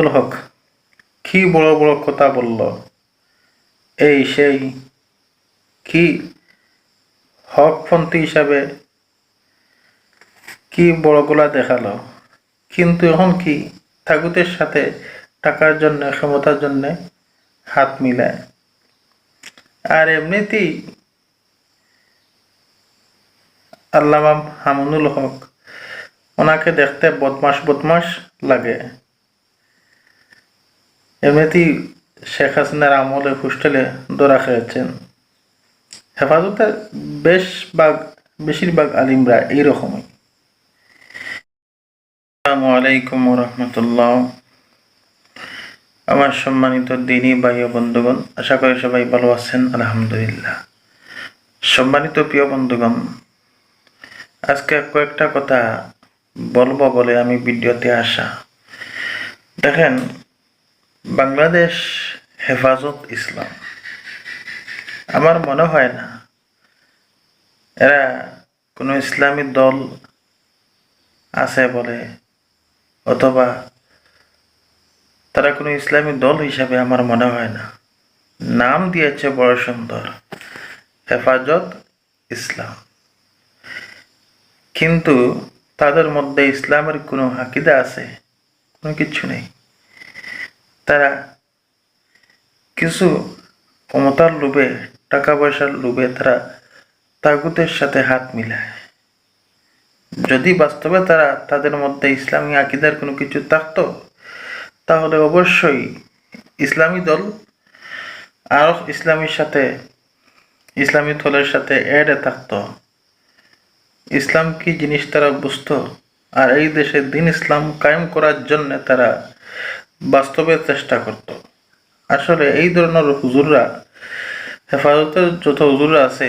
হামনুল হক, কি বড় বড় কথা বলল? এই সেই কি হকপন্থী হিসাবে কি বড় গোলা দেখাল? কিন্তু এখন কি তাগুতের সাথে টাকার জন্য, ক্ষমতার জন্য হাত মিলায়? আর এমনিতেই আল্লামা হামুনুল হক ওনাকে দেখতে বদমাস বদমাস লাগে। এমনিতেই শেখ হাসিনার আমলে হোস্টেলে দৌড়া খেয়েছেন। হেফাজতের বেশ ভাগ বেশিরভাগ আলিমরা এইরকমই। আসসালামু আলাইকুম রহমতুল্লাহ আমার সম্মানিত দিনী ভাই বন্ধুগণ, আশা করি সবাই ভালো আছেন, আলহামদুলিল্লাহ। সম্মানিত প্রিয় বন্ধুগণ, আজকে কয়েকটা কথা বলব বলে আমি ভিডিওতে আসা। দেখেন বাংলাদেশ হেফাজত ইসলাম। আমার মনে হয় না এরা কোনো ইসলামী দল আছে বলে, অথবা তারা কোনো ইসলামী দল হিসাবে আমার মনে হয় না। নাম দিয়েছে বড় সুন্দর হেফাজত ইসলাম। কিন্তু তাদের মধ্যে ইসলামের কোনো হাকিদা আছে? কোনো কিছু নেই। তারা কিছু ক্ষমতার লোভে টাকা পয়সার লোভে তারা তাগুতের সাথে হাত মিলায়। যদি বাস্তবে তারা তাদের মধ্যে ইসলামী আকিদার কোনো কিছু থাকতো, তাহলে অবশ্যই ইসলামী দল আর ইসলামীর সাথে, ইসলামী দলের সাথে এডে থাকতো। ইসলাম কি জিনিস তারা বুঝতো? আর এই দেশে দিন ইসলাম কায়েম করার জন্য তারা বাস্তবে চেষ্টা করত। আসলে এই ধরনের হুজুররা, হেফাজতের যত হুজুররা আছে,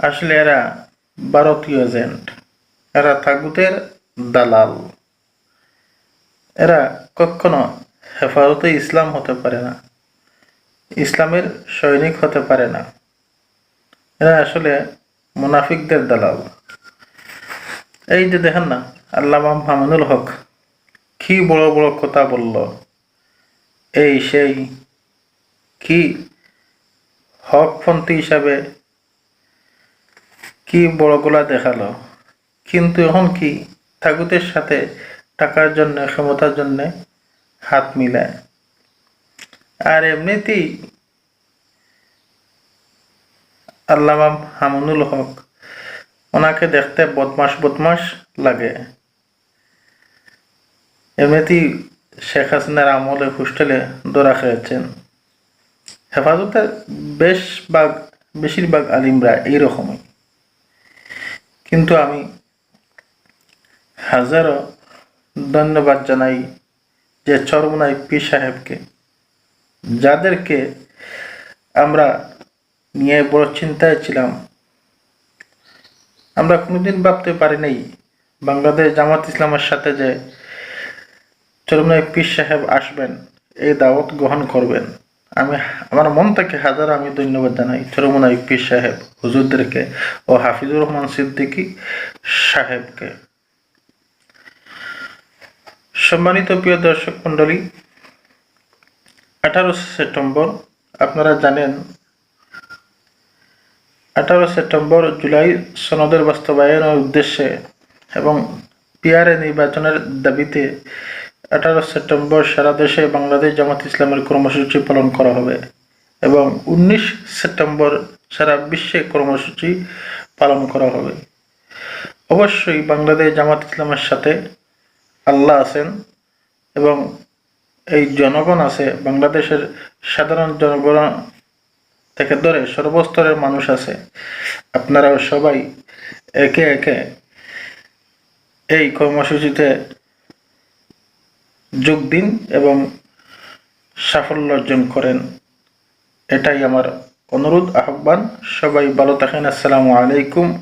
আসলে এরা ভারতীয় এজেন্ট এরা তাগুতের দালাল। এরা কখনো হেফাজতে ইসলাম হতে পারে না, ইসলামের সৈনিক হতে পারে না। এরা আসলে মুনাফিকদের দালাল। এই যে দেখেন না, আল্লামা মামুনুল হক কি বড় বড় কথা বলল? এই সেই কি হকপন্থী হিসাবে কি বড় গোলা দেখাল? কিন্তু এখন কি তাগুতের সাথে টাকার জন্য, ক্ষমতার জন্য হাত মিলায়? আর এমনিতেই আল্লামা হামুনুল হক ওনাকে দেখতে বদমাস বদমাস লাগে। এমনিতেই শেখ হাসিনার আমলে হোস্টেলে দৌড়া খেয়েছেন। হেফাজতের বেশ ভাগ বেশিরভাগ আলিমরা এইরকমই। কিন্তু আমি হাজারো ধন্যবাদ জানাই যে চরমনাই পি সাহেবকে, যাদেরকে আমরা নিয়ে বড় চিন্তায় ছিলাম। আমরা কোনোদিন ভাবতে পারি নাই বাংলাদেশ জামাত ইসলামের সাথে যে চরমনাই পীর সাহেব আসবেন, এই দাওয়াত গ্রহণ করবেন। আমি, আমার মন থেকে হাজার আমি ধন্যবাদ জানাই। চরমনাই পীর সাহেব, হুজুরদেরকে ও হাফিজুর রহমান সিদ্দিকী সাহেবকে। সম্মানিত প্রিয় দর্শক মণ্ডলী, আঠারো সেপ্টেম্বর, আপনারা জানেন, আঠারো সেপ্টেম্বর জুলাই সনদের বাস্তবায়নের উদ্দেশ্যে এবং পিআরএ নির্বাচনের দাবিতে আঠারো সেপ্টেম্বর সারা দেশে বাংলাদেশ জামাত ইসলামের কর্মসূচি পালন করা হবে এবং উনিশ সেপ্টেম্বর সারা বিশ্বে কর্মসূচি পালন করা হবে। অবশ্যই বাংলাদেশ জামাত ইসলামের সাথে আল্লাহ আছেন এবং এই জনগণ আছে, বাংলাদেশের সাধারণ জনগণ থেকে ধরে সর্বস্তরের মানুষ আছে। আপনারাও সবাই একে একে এই কর্মসূচিতে যোগ দিন এবং সাফল্য অর্জন করেন। এটাই আমার অনুরোধ, আহ্বান। সবাই ভালো থাকেন। আসসালামু আলাইকুম।